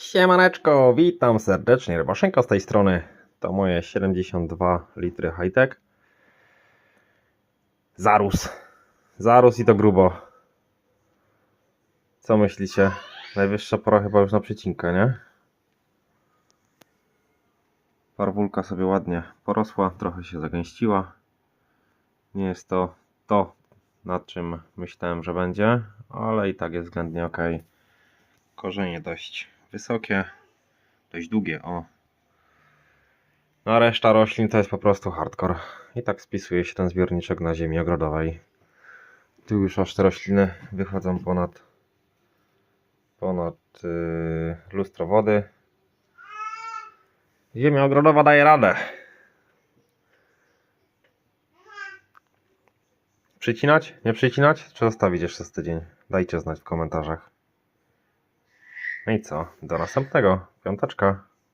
Siemaneczko, witam serdecznie, Rybaszenko z tej strony. To moje 72 litry high-tech. Zarus. Zarus i to grubo. Co myślicie? Najwyższa pora chyba już na przecinkę, nie? Parwulka sobie ładnie porosła, trochę się zagęściła. Nie jest to to, nad czym myślałem, że będzie, ale i tak jest względnie ok. Korzenie dość wysokie, dość długie, o. No a reszta roślin to jest po prostu hardcore. I tak spisuje się ten zbiorniczek na ziemi ogrodowej. Tu już aż te rośliny wychodzą ponad ponad yy, lustro wody. Ziemia ogrodowa daje radę. Przycinać? Nie przycinać? Czy zostawić jeszcze z tydzień? Dajcie znać w komentarzach. No i co? Do następnego. Piąteczka.